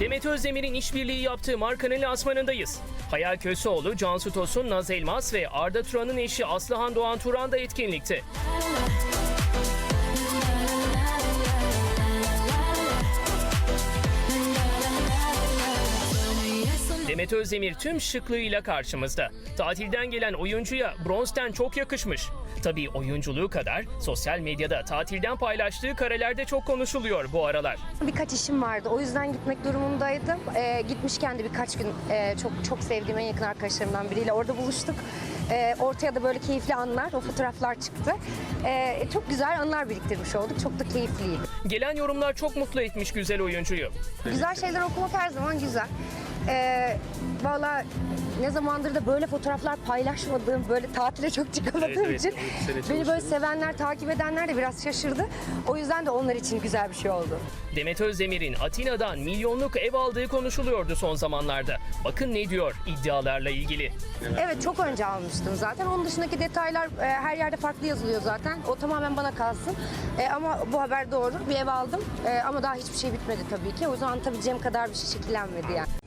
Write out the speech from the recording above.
Demet Özdemir'in işbirliği yaptığı markanın lansmanındayız. Hayal Köseoğlu, Cansu Tosun, Naz Elmas ve Arda Turan'ın eşi Aslıhan Doğan Turan da etkinlikte. Demet Özdemir tüm şıklığıyla karşımızda. Tatilden gelen oyuncuya bronzten çok yakışmış. Tabii oyunculuğu kadar sosyal medyada tatilden paylaştığı karelerde çok konuşuluyor bu aralar. Birkaç işim vardı. O yüzden gitmek durumundaydım. Ee, gitmişken de birkaç gün e, çok çok sevdiğim en yakın arkadaşlarımdan biriyle orada buluştuk. Ee, ortaya da böyle keyifli anlar, o fotoğraflar çıktı. Ee, çok güzel anlar biriktirmiş olduk. Çok da keyifliydi. Gelen yorumlar çok mutlu etmiş güzel oyuncuyu. Güzel şeyler okumak her zaman güzel. Ee, Valla ne zamandır da böyle fotoğraflar paylaşmadığım, böyle tatile çok çıkamadığım Evet, evet. için Bu sene beni böyle sevenler, takip edenler de biraz şaşırdı. O yüzden de onlar için güzel bir şey oldu. Demet Özdemir'in Atina'dan milyonluk ev aldığı konuşuluyordu son zamanlarda. Bakın ne diyor iddialarla ilgili. Evet çok önce almıştım zaten. Onun dışındaki detaylar e, her yerde farklı yazılıyor zaten. O tamamen bana kalsın. E, ama bu haber doğru. Bir ev aldım. E, ama daha hiçbir şey bitmedi tabii ki. O zaman anlatabileceğim kadar bir şey şekillenmedi yani.